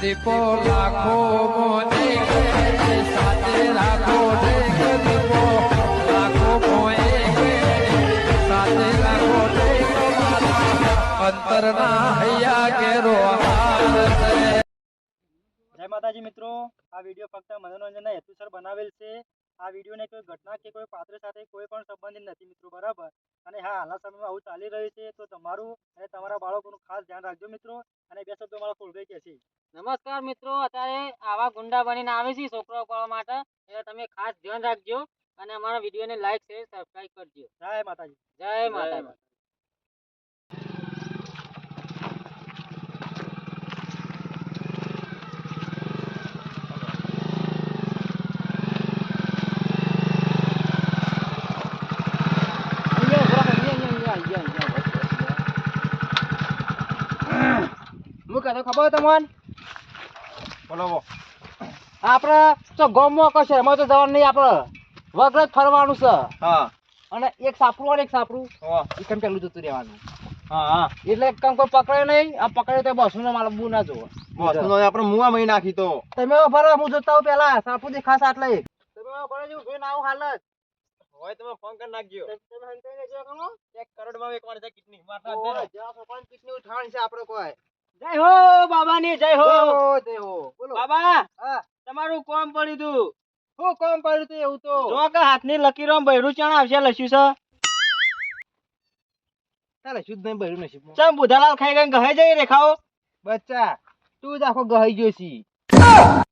દીપો લાખો મોને સાથે રાખો દીપો. લાખો મોએ સાથે રાખો જય માતાજી મિત્રો, આ વીડિયો ફક્ત મનોરંજનના હેતુસર બનાવેલ છે. આ વિડીયોને કોઈ ઘટના કે કોઈ પાત્ર સાથે કોઈ પણ સંબંધિત નથી મિત્રો બરાબર? અને હા હાલના સમયમાં આવું ચાલી રહ્યું છે તો તમારું અને તમારા બાળકોનું ખાસ ધ્યાન રાખજો મિત્રો અને બે શબ્દો મારા ફૂલભાઈ કહે છે. નમસ્કાર મિત્રો અત્યારે આવા ગુંડા બનીને આવે છે છોકરાઓ પાડવા માટે એટલે તમે ખાસ ધ્યાન રાખજો અને અમારા વિડીયોને લાઈક શેર સબસ્ક્રાઇબ કરજો. જય માતાજી. જય માતા હું કહેતો ખબર તમને? બોલો આપણે તો ગોમમાં કશે એમાં તો જવાનું નહીં આપણે. વગર જ ફરવાનું છે. હા. અને એક સાપરું અને એક સાપરું. હા. એ કેમ પેલું જતું રહેવાનું. હા એટલે એક કોઈ પકડે નહીં આ પકડે તો બસું માલ બુ ના જોવો આપણે મુવા મહી નાખી તો. તમે ભરો હું જોતા હોઉં પેલા ખાસ દેખાશ આટલે તમે ભરો જો જોઈને આવું હાલ જ હોય તમે ફોન કરી નાખજો. તમે હંતાઈને જો કમો. એક કરોડમાં એક વાર છે કિડની સરપંચ ચીટણી ઉઠાવવાની છે આપણે કોઈ. જય હો બાબાની જય હો. જય હો. બોલો. બાબા તમારું કોમ પડ્યું તું. શું કોમ પડ્યું તું એવું તો? જો કે હાથની લકીરો બૈરું ચણ આવશે લસ્યું છે. ચાલે શુદ્ધ નહીં બૈરું નસીબ ચમ બુધાલાલ ખાઈ ગઈ ગહાઈ જઈ રેખાઓ બચ્ચા તું જ આખો ગહાઈ ગયો છી.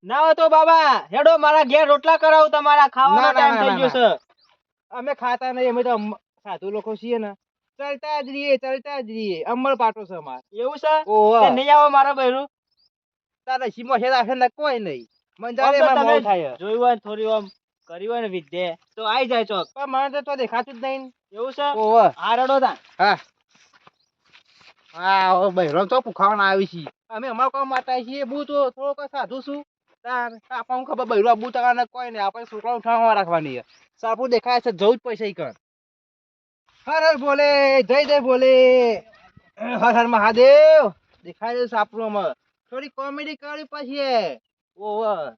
ના તો બાબા હેડો મારા ઘેર રોટલા કરાવું તમારા ખાવાનો ટાઈમ થઈ ગયો છે. અમે ખાતા નહીં અમે તો સાધુ લોકો છીએ ને. ચાલતા જ રહીએ ચાલતા જ રહીએ. અમર પાટો છે અમાર એવું છે? ઓહો નહીં આવો મારા બહેરું? તારા સીમો છે રાખે ને કોઈ નહીં. મંજારે તમે થાય જોયું હોય થોડી આમ કરી હોય ને વિદ્યા તો આવી જાય ચોક. પણ મને તો તો દેખાતું જ નહીં એવું છે? ઓહો આ રડો તા હા. હા બહેરો તો પુખાવાના આવી છે. અમે અમારા કામ આવીએ છીએ બુ તો થોડોક સાધુ છું. તાર આપણને ખબર બહેરો બુ તગાને કોઈ નહીં. આપણે છોકરા ઉઠાવવા રાખવાની સાપુ દેખાય છે જવું જ પૈસા કર હર હર બોલે, જય જય બોલે. હર હર મહાદેવ, દેખાય છે આપણું અમે થોડી કોમેડી કરી પછી ઓવર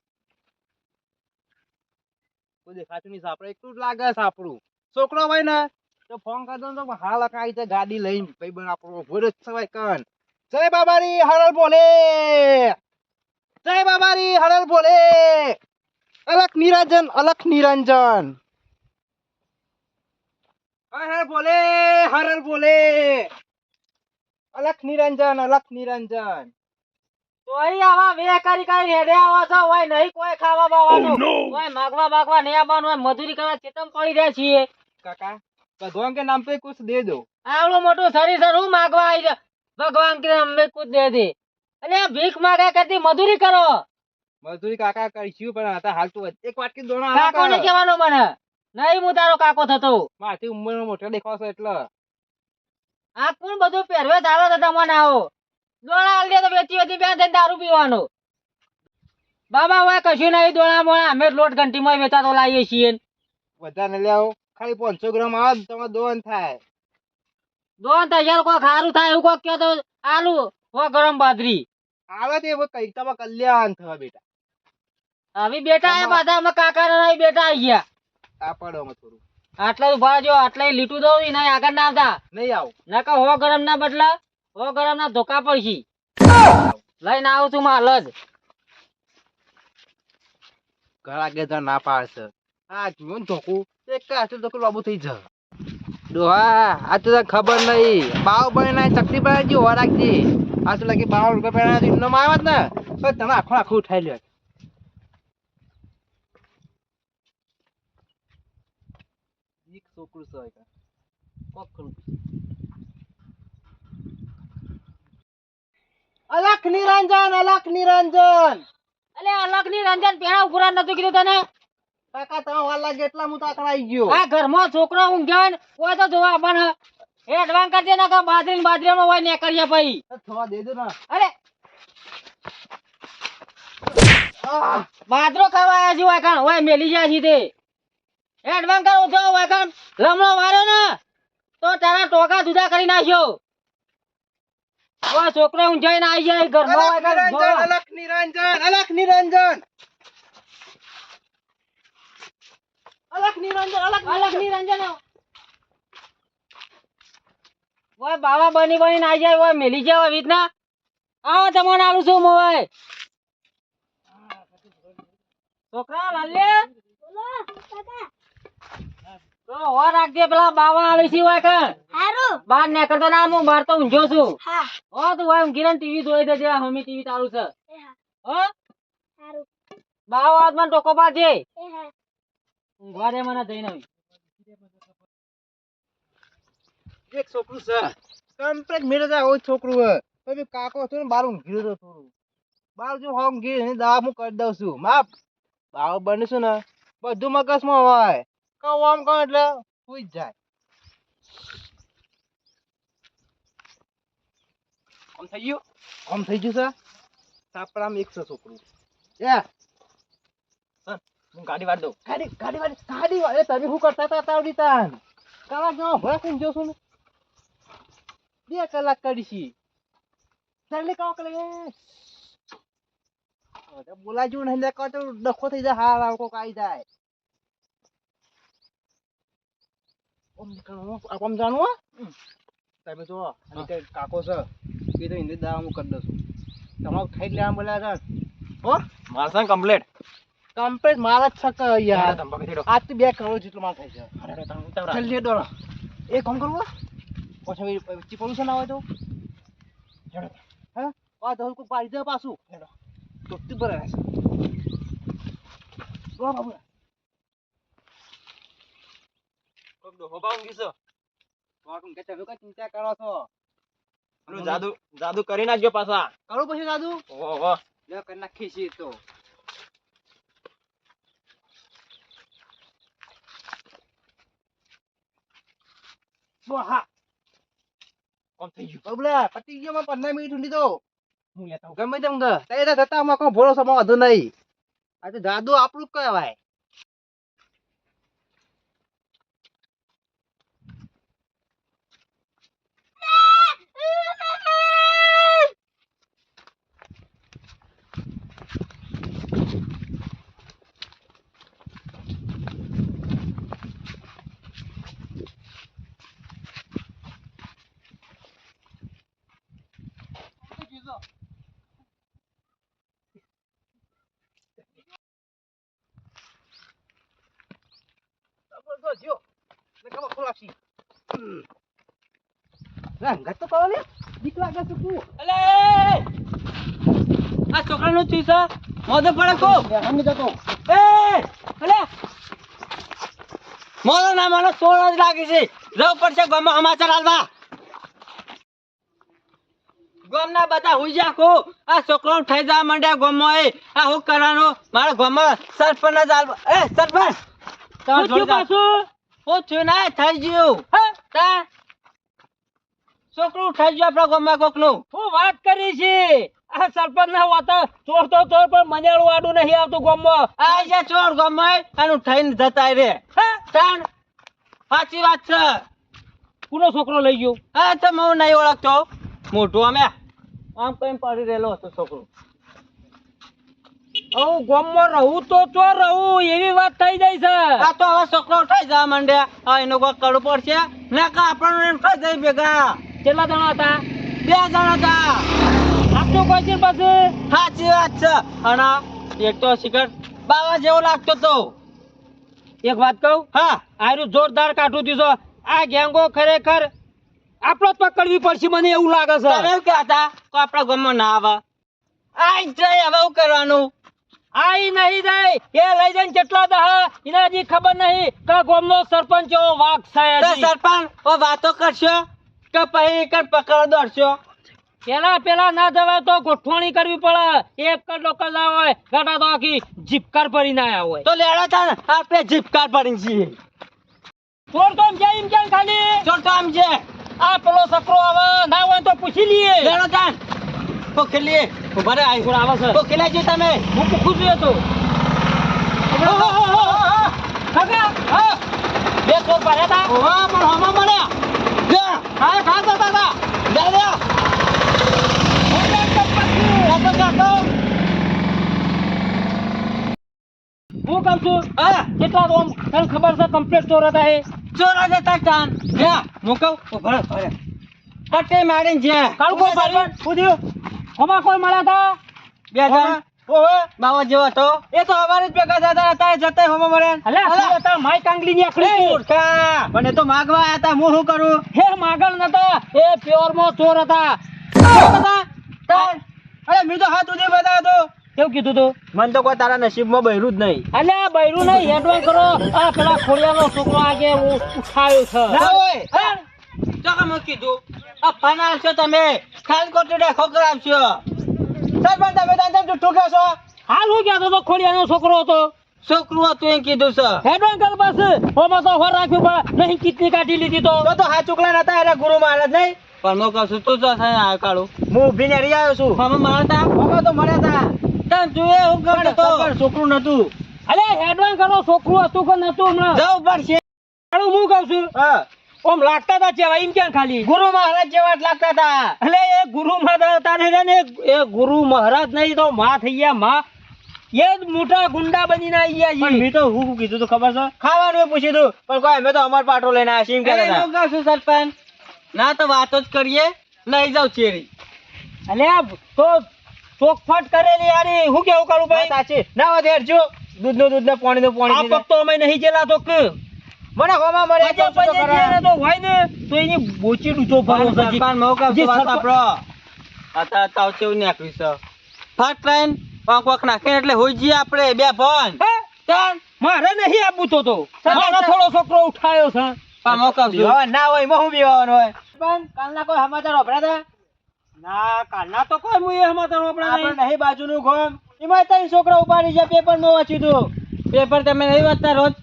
કોઈ દેખાતું નહીં સાપડે એકલું જ લાગે સાપડું છોકરો હોય ને, તો ફોન કરી તો હાલ કાંઈ છે ગાડી લઈને ભાઈ બન આપણો ભોરે સવાય કન જય બાબારી હરલ બોલે. જય બાબારી હરલ બોલે. અલખ નિરંજન અલખ નિરંજન. હર બોલે હર બોલે. અલખ નિરંજન અલખ નિરંજન. કોઈ આવા વે કરી હેડે આવો છો ઓય નહીં કોઈ ખાવા બાવાનું ઓય oh, માગવા બાગવા નહીં આવવાનું ઓય મજૂરી કરવા ચેતમ પડી રહ્યા છીએ. કાકા ભગવાન કે નામ પે કુછ દે દો. આવડો મોટો સરી સર હું માગવા આવી ભગવાન કે અમે કુછ દે દે. અલે ભીખ માગે કરતી મજૂરી કરો. મજૂરી કાકા કરીશું પણ હતા હાલ તો એક વાટકી દોણો કાકો ને કહેવાનો મને. નહીં હું તારો કાકો થતો. માથી ઉંમર મોટો દેખાવ છે એટલે. આ કોણ બધું પહેરવે ધારો તો તમને આવો. દોણા આલી તો વેચી વેચી બે થઈને દારૂ પીવાનો. બાબા હોય કશું નહીં દોણા મોણા અમે લોટ ઘંટીમાં વેચાતો લાવીએ છીએ. વધારે લે આવો. ખાલી પાંચસો ગ્રામ આવે તમારે દોન થાય. દોન તૈયાર કોઈ ખારું થાય એવું કોઈ કહો તો આલુ હો ગરમ બાજરી. આવે તે કંઈક તમારે કલ્યાણ થવા બેટા. આવી બેટા એ બધા અમે કાકા બેટા આઈ ગયા. આ પડો થોડું. આટલા ઊભા જો આટલા લીટું દઉં એના આગળ ના આવતા. નહીં આવું. નકા હો ગરમ ના બદલા હો ગરમ ના ધોકા પડશી લઈને આવું છું માલ જ. ઘણા તો ના પાડશે આ જીવન ધોકું. એક કાચું ધોકું લાબુ થઈ જા ડોહા આ તો ખબર નહીં. બાવ બને ના ચકરી પડે જી હો રાખજી. આ તો લાગે બાવ રૂપિયા પહેલા ઇન્નો માં આવત ને. તને તમે આખું આખું ઉઠાઈ લ્યો. એક. કોક કરું. અલખ નિરંજન અલખ નિરંજન એટલે અલગની રંજન પેણા ઉભરા નતું કીધું તને? કાકા તમે વાલા લાગે મુતા હું તો આકડા આવી ગયો. આ ઘરમાં છોકરો ઊંઘ્યા હોય ને કોઈ તો જોવા પણ એ એડવાન્સ કરી દે ને કે બાજરી બાદરી માં હોય ને કરીએ ભાઈ થવા દે દો ના. અરે! બાદરો ખાવા આવ્યા છે હોય કાણ હોય મેલી જાય છે તે. કરો જો હોય લમણો વાળો ને તો તારા ટોકા જુદા કરી નાખ્યો. ઓય છોકરો હું જઈને આવી જાય ઘરમાં નિરંજન અલખ નિરંજન અલખ નિરંજન. અલખ અલખ નિરંજન. ઓય બાવા બની બની આઈ જાય ઓય મેલી જાય ઓય રીતના આવો તમને આલું છું મોય છોકરા બોલો હો રાખજે પેલા બાવા આવે છે ઓય કણ હારું. બહાર નીકળતો ના હું બહાર તો ઊંઝો છું. હા. હો તું ઓય ઊંઘી ટીવી જોઈ દેજે હમી ટીવી ચાલુ છે. હો. હારું. બાવા હાથમાં ટોકો પાડજે. ઊંઘવા દે મને જઈને એક છોકરું છે. કમ્પ્લેટ મેળે જાય ઓય છોકરું હે પછી કાકો હતો ને બાર ઊંઘી રહ્યો થોડું. બાર જો હોમ ઘી દવા હું કરી દઉં છું. માપ બાવ બનીશું ને બધું મગજમાં હોય. આમ કહું એટલે સુઈ જાય. આમ થઈ ગયું? આમ થઈ ગયું છે? સાપડામાં એક છે છોકરું. એ! હું ગાડી વાર દઉં. ગાડી ગાડી વાર ગાડી વાર તમે શું કરતા હતા તાવડી તાન કલાક જવા ભરા થઈને જોશું ને? બે કલાક કરીશી. જલ્દી કહો કે બોલાજો નહીં લે કહો તો ડખો થઈ જાય હાર આવ કોક આવી જાય. ઓમ જાણવું તમે જો કાકો છે એ તો હિન્દી દાવા હું કરી દઉં છું. તમારું ખાઈ લેવા બોલ્યા હો? મારસા કમ્પ્લીટ કમ્પ્લેટ મારા જ છક યાર આજ તો બે કરોડ જેટલો માલ થાય છે. લે ડોળા એ કામ કરવું પછી પછી પોલ્યુશન આવે તો. હા? આ તો કોઈ પાડી દે પાછું. તો બરાબર છે બાબુ કોક ડોહો પાઉં ગીસો. વાકું કે તમે કઈ ચિંતા કરો છો. પેલું જાદુ જાદુ કરી નાખજો પાછા. કરું પછી જાદુ? ઓહો લે કરી નાખી છે તો. હા. કોમ થઈ ગયું? બબલા પતી ગયો માં પંદર મિનિટ ઊંડી તો. હું લેતા ગમે તેમ ગમે તે થતા આમાં કોઈ ભરોસો માં વધુ નહીં. આ તો જાદુ આપણું કહેવાય. જબરદસ્ત જો ને ખબર ખોલ આપશી રંગત તો કહો ને લાગે છે તું અલે આ છોકરાનું ચીસ મોઢે પડે કો હમ જતો એ અલે મોઢો ના માનો સોળ જ લાગે છે. જવું પડશે સમાચાર હાલવા ગામના બધા હુઈ જાખો આ છોકરો થઈ માંડ્યા ગોમો એ. આ હું કરવાનો? મારો ગોમો સરપંચ જ એ સરપંચ! શું થયું પાછું? હું થયું ના થઈ ગયું. તા? છોકરું થઈ ગયું આપણા ગામમાં કોકનું. શું વાત કરી છે. આ સરપંચ ના વાતા ચોર તો ચોર પણ મજાળું આડું નહીં આવતું ગામમાં આ જે ચોર ગમાય આનું થઈને જતા રે. તાણ સાચી વાત છે. કોનો છોકરો લઈ ગયો? હા તો હું નહીં ઓળખતો. મોટું અમે આમ કઈ પડી રહેલો હતો છોકરો. હું ગામમાં રહું તો તો રહું? એવી વાત થઈ જાય છે. આ તો હવે છોકરો થઈ જવા માંડ્યા. હવે એનું કોઈ કરવું પડશે ના કા આપણને એમ થઈ જાય ભેગા. કેટલા જણા હતા? બે જણા હતા. આટલું કોઈ છે પછી? સાચી વાત છે. અને એક તો શિખર બાવા જેવો લાગતો તો. એક વાત કહું? હા. આયરું જોરદાર કાઢું દીધો આ ગેંગો ખરેખર આપણો જ પકડવી પડશે મને એવું લાગે તમે કે હતા કહેતા આપણા ગામમાં ના આવે. આઈ જાય હવે શું કરવાનું? આઈ નહીં જાય. એ લઈ જઈને કેટલા દહ એના ખબર નહીં કે ગામનો સરપંચ એવો વાઘ છે તો સરપંચ ઓ વાતો કરશો કે પછી કર પકડ દોડશો? પેલા પેલા ના જવાય તો ગોઠવણી કરવી પડે. એક કર લોકો ના હોય ગાડા તો આખી જીપકાર ભરી ના આવ્યા હોય. તો લેડા તા આપણે જીપકાર ભરી છીએ. ચોર તો એમ કેમ ખાલી. ચોર તો આમ છે આ પેલો સકરો આવે ના હોય તો પૂછી લઈએ. લેડા તા પોખેલી ઊભા રે આઈ કોણ આવે છે. પોખેલા છો તમે. હું પૂછું છું તો. હા બે ચોર ભર્યા તા. ઓવા પણ હમા મળ્યા. જા હા ખા તા તા. જા જા કાકો કાકો હું કહું છું હા. કેટલા રોમ તને ખબર છે કમ્પ્લેટ ચોર હતા એ? ચોર જતા તાર જા કહું ઓ ભરે ભરે પટ્ટે મારીને જે. કાળું કોઈ મારી પૂછ્યું કોઈ મળ્યા હતા બે જણ ઓહો બાવા જેવો તો એ તો અમારે જ ભેગા થતા હતા જતા હોમો મળે. અલે હતા માય કાંગલી ની આખડી મૂર્ખા. મને તો માગવા આયા હતા હું શું કરું? હે માગણ નતા. એ પ્યોર મો ચોર હતા. હતા અરે મેં તો હાથ ઉધી બતાવ્યો તો. કેવું કીધું તું? મને તો કોઈ તારા નસીબમાં બૈરું જ નહીં. અલ્યા બૈરું નહીં હેડવાન કરો. આ પેલા ખોડિયાનો છોકરો ઉ- ઉઠાયો છે. ના હોય. હે? તો કે કીધું. આ ફાના છો તમે. ખાલ કોટડે ડેખો કરાવશો સરપંચ તમે તાન તેમ જુઠ્ઠું કહો છો? હાલ હું કહેતો તો ખોડિયાનો છોકરો હતો. છોકરું હતું એમ કીધું છે. હેડવાન કર બસ. ઓમાં તો હોર રાખ્યું પણ નહીં કિટની કાઢી લીધી તો. તો હા ચુકલા નતા અરે ગુરુ મહારાજ નહીં. પણ મો કહું છું તું આ કાળું હું ઉભીને રહી આવ્યો છું. હમે મારતા અમે તો મળ્યા જોયે હું પણ તો છોકરું નતું. અરે હેડવાન કરો છોકરું હતું કે નતું હમણાં? જવું પડશે હું કહું છું. હા. ઓમ લાગતા હતા જેવા એમ ક્યાં ખાલી? ગુરુ મહારાજ જેવા લાગતા હતા. એટલે એ ગુરુ મહારાજ તારે ને એ ગુરુ મહારાજ નહીં તો માં થઈ ગયા માં. એ જ મોટા ગુંડા બનીને આવી ગયા મેં તો હું કીધું તું ખબર છે? ખાવાનું પૂછ્યું તું. પણ કોઈ અમે તો અમાર પાટો લઈને આવ્યા છીએ એમ કહેતા હતા છું સરપંચ. ના તો વાતો જ કરીએ. લઈ જાવ ચેરી. અલ્યા તો ચોખફટ કરેલી યારી હું કેવું કરું ભાઈ? સાચી. ના વધે જો. દૂધનું દૂધ ને પાણી નું પાણી આ તો અમે નહીં જેલા તો મને હોમા મળે. તો હોય ને તો એની બોચી ડૂચો ભરો છે જે- વાત સરપંચ- આતા તાવ કેવું નાખ્યું છે? ફાટ લાઈન પાંખ વાંખ નાખીને એટલે હોઈ જઈએ આપણે બે ભણ ત્રણ મારે નહીં આપું તો તો. મારો થોડો છોકરો ઉઠાયો છે. પા બીવાવાનું ના હોય મહુ હું બીવાનું હોય? પણ કાલના કોઈ સમાચાર વાપર્યા ના કાલના તો કોઈ મુએ હતા આપણા આપણે નહીં. બાજુનું ગોમ એમાં ત્રણ છોકરા ઉપાડી છે પેપર નો વાંચી દો પેપર તમે નહીં વાંચતા રોજ.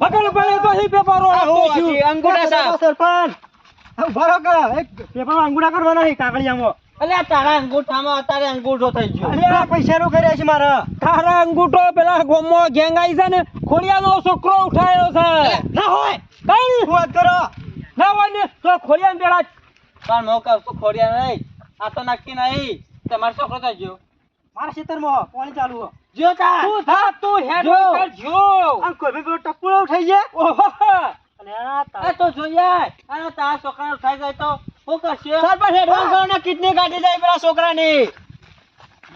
પકડ પડે તો હી પેપર હું. વાંચી, અંગૂઠા સાહેબ. સરપંચ. ભરો કે એક પેપર અંગુડા કરવાના નહીં કાગળિયામાં. આ તારા અંગૂઠામાં અત્યારે અંગૂઠો થઈ ગયો. અલે આ પૈસા નું કર્યા છે મારા. તારા અંગૂઠો પેલા ગોમો ગેંગાઈ છે ને ખોડિયાનો છોકરો ઉઠાયો છે. ના હોય. કઈ. વાત કરો? ના હોય ને તો ખોડિયાને પેલા પણ મોકલશું ખોડિયા નહીં. આ તો નક્કી નહીં. તમારો છોકરો થઈ ગયો મારા ખેતરમાં પાણી ચાલુ હો. જો તા. તું થા? તું હેડ. કર જો. આ કોઈ બી ટપુડો થઈ જાય? ઓહો અને આ તો જોઈએ અને તારા છોકરાનો ઉઠાઈ જાય તો શું કરશે? સરપંચ હેડ કરવાના કિડની કાઢી જાય પેલા છોકરાની.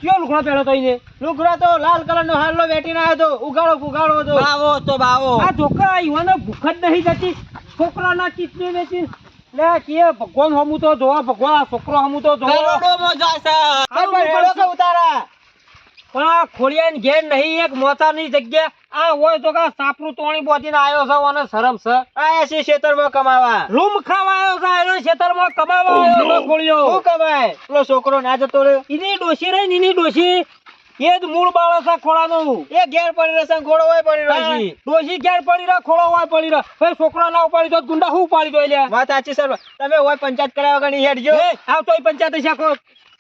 કયો લુગડો પહેરો તો ઈને લુગડા તો લાલ કલર નો હાલો વેટીને આવ્યો તો ઉગાડો ઉગાડો તો બાવો તો બાવો. આ છોકરા યુવાનો ભૂખ જ નહીં જતી છોકરાના કિડની વેચી લે કે ભગવાન હમુ તો જોવા ભગવાન આ છોકરો હમુ તો જોવા. કરોડોમાં જાય છે. હેડો કે ઉતારા? પણ આ ખોડિયાની ઘેર નહીં એક મોતાની જગ્યા આ હોય તો કા સાપરું તોણી બોધીને આવ્યો છે અને શરમ છે. આયા છે ખેતરમાં કમાવા. રૂમ ખાવા આવ્યો છે એનો ખેતરમાં કમાવા આવ્યો છે ખોળિયો. શું કમાય? પેલો છોકરો ના જતો રહ્યો. એની ડોશી રહી ને એની ડોશી. એ જ મૂળ બાળો છે ખોળાનું. એ ઘેર પડી રહેશે ઘોડો હોય પડી રહ્યો ડોશી ઘેર પડી રહ્યો ખોળો હોય પડી રહ્યો ભાઈ છોકરા ના ઉપાડી તો ગુંડા હું ઉપાડી દો એટલે વાત સાચી સર તમે હોય પંચાયત કરાવ્યા ગણી હેડજો. આવ ઈ પંચાયત શાખો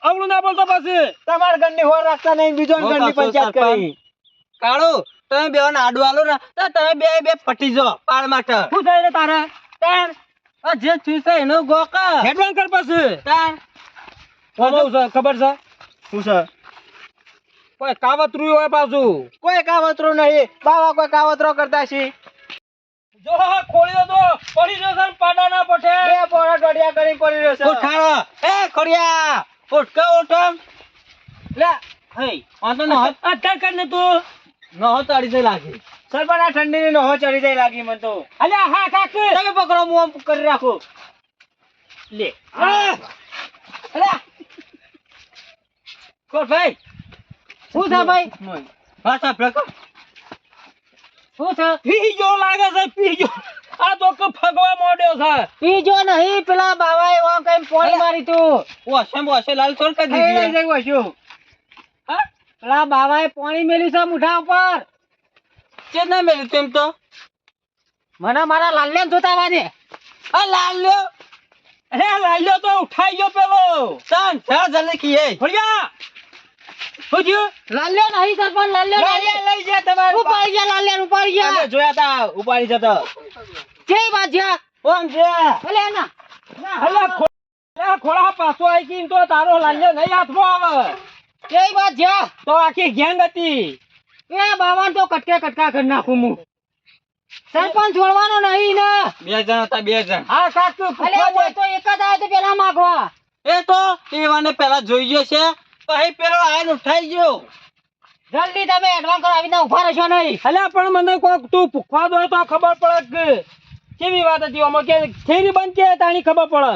અવળું ના બોલતો પછી. તમારા ઘરની હોર રાખતા નહીં બીજો ઘરની પંચાયત કરી. કાળો તમે બે આડું આલો ને તો તમે બે બે પટી જો પાળ માટે. શું થાય તારે? તાર જે થયું છે એનું ગોકા. હેડવાન કર પછી. તાર. ખબર છે? શું છે? કોઈ કાવતરું હોય પાછું. કોઈ કાવતરું નહીં. બાવા કોઈ કાવતરો કરતા છે. જો ખોળ્યો તો પડી જશે ને પાડા ના પઠે. બે પોળા દોડિયા કરી પડી રહ્યો છે ઉઠાડો. એ ખોડિયા ઉઠ કે ઉઠમ લે હે આ તો નહોત અત્યારે કરીને તું. લાગી. આ ઠંડીની નહો ચડી જાય લાગી મને તો. અલ્યા હા કાક. તમે પકડો હું આમ કરી રાખો. લે અલ્યા. કોર ભાઈ? શું છે ભાઈ? પાછા પ્રકો શું છે? પીજો લાગે છે પીજો. આ તો કે ફગવા મોડ્યો છે. પીજો નહીં પેલા બાવાએ ઓમ કઈ પોણી મારી તું. ઓશે બોશે લાલ છોડ કરી દીધી. જઈ વસ્યું હા? પેલા બાવાએ પોણી મેલ્યું છે મુઠા ઉપર. કે ના મેલી તેમ તો? મને મારા લાલ્યાને જોતા વાજે આ લાલ લ્યો અરે લાલ્યો તો ઉઠાઈ ગયો પેલો. સાન સા જલ્દી કીએ ભડિયા શું લાલ્યો નહીં સરપંચ લાલ્યો લાલ્યા લઈ જા તમારું ઉપાડી ગયા લાલ્યાને ઉપાડી અમે જોયા તા ઉપાડી જતો. જય બાજ્યા ઓમ છે? ભલે ના અલ્યા ખોળા પાછો આવી ગઈ તો તારો લાલ્યો નહીં હાથમાં આવે. એ વાત તો આખી ગેંગ હતી. એ બાવાન તો કટકે કટકા કરી નાખું હું. સરપંચ છોડવાનો નહીં ને. બે જણ હતા બે જણ. હા કાકુ અલે તો એક જ આવ્યો તો પેલા માગવા. એ તો એવાને પેલા જોઈ ગયો છે. પછી પેલો આઈને ઉઠાઈ ગયો. જલ્દી તમે એડવાન્સ કરો આવીને ઊભા રહેશો નહીં. અલ્યા પણ મને કોક તું ભૂખવા દો તો ખબર પડે કે કેવી વાત હતી આમાં? કે થેરી બંધ કે તાણી ખબર પડે?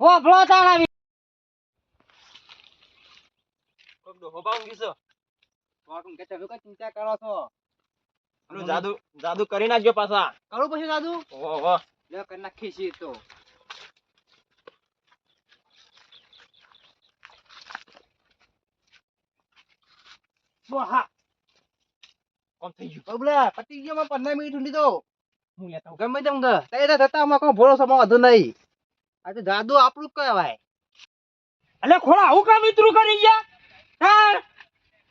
ઓ ફ્લો તાણ આવી. ચિંતા કરો છો? જાદુ જાદુ કરી નાખજો પાછા. કરું પછી જાદુ? ઓહો લે કરી નાખી છે તો. થઈ ગયું પંદર મિનિટ ઊંડી તો ગમે તેમ કે તઈ થતા માં કોઈ ભરોસો માં વધુ નહીં આ તો ખોળા હું કામ વિતરું કરી ગયા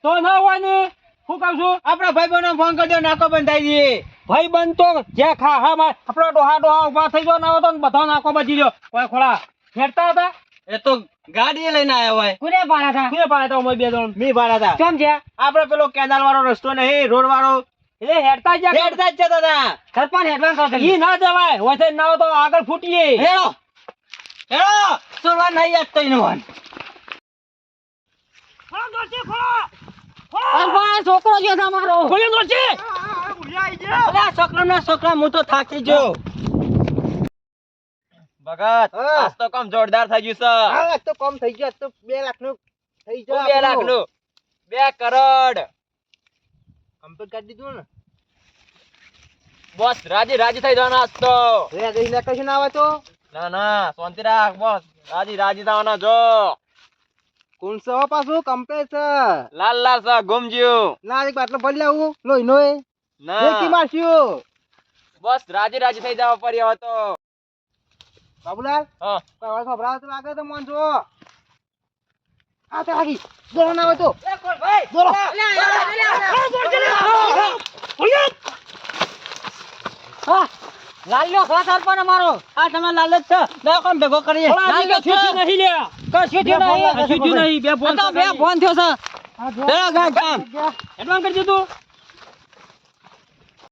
તો ના હોય ને હું કહું છું આપણા ભાઈ બહેનો ફોન કરી દો નાકો બંધાઈ ભાઈ બન તો જે ખા હા માં આપણો ડોહા ડોહા ઊભા થઈ ગયો ના હતો બધા નાકો બચી ગયો કોઈ ખોળા ફેરતા હતા એ તો ગાડી લઈને આવ્યા હોય. કુને પાડ્યા હતા કોને પાડ્યા હતા અમે બે જણ? મી પાડ્યા હતા કેમ છે? આપડે પેલો કેદાર વાળો રસ્તો નહીં રોડ વાળો. એટલે હેડતા જ હેડતા જ જતા હતા સરપંચ એડવાન્સ કરો ઈ ના જવાય. વસે ના તો આગળ ફૂટીએ. હેડો. હેડો. સુરવા નહીં યાદ ઇનો વાન. છોકરો છે તમારો અલ્યા છોકરા ના છોકરા હું તો થાકી ગયો. ભગત આજ તો કામ જોરદાર થઈ ગયું છે. આજ તો કમ થઈ ગયું આજ તો 2 લાખનું થઈ ગયું 2 લાખનું 2 કરોડ. કમ્પ્લીટ કરી દીધું ને? બોસ રાજી રાજી થઈ જવાના આજ તો. રે ગઈ ને કશું ના આવે તો? ના ના શાંતિ રાખ બોસ. રાજી રાજી થવાના જો. કોણ છે પાછું કમ્પ્લીટ છે. લાલ લાલ સા ગુમજ્યું. ના એક બાટલો ભરી લાવું લોહી નો એ. કી ના મારશું. બસ રાજી રાજી થઈ જવા પડી હવે તો બાબુલાલ હા. કોઈ વાર ખબરાવ તો લાગે તો મન જો. આ તો લાગી દોરો ના હોય તો. દોરો. હા લાલ્યો ખા સરપંચ અમારો આ તમે લાલ જ છો. બે કોણ ભેગો કરીએ? લાલ્યો છે. નહીં લે કશું થયું નહીં. થયું નહીં બે ફોન બે ફોન થયો છે. ગામ એડવાન્સ કરી દીધું?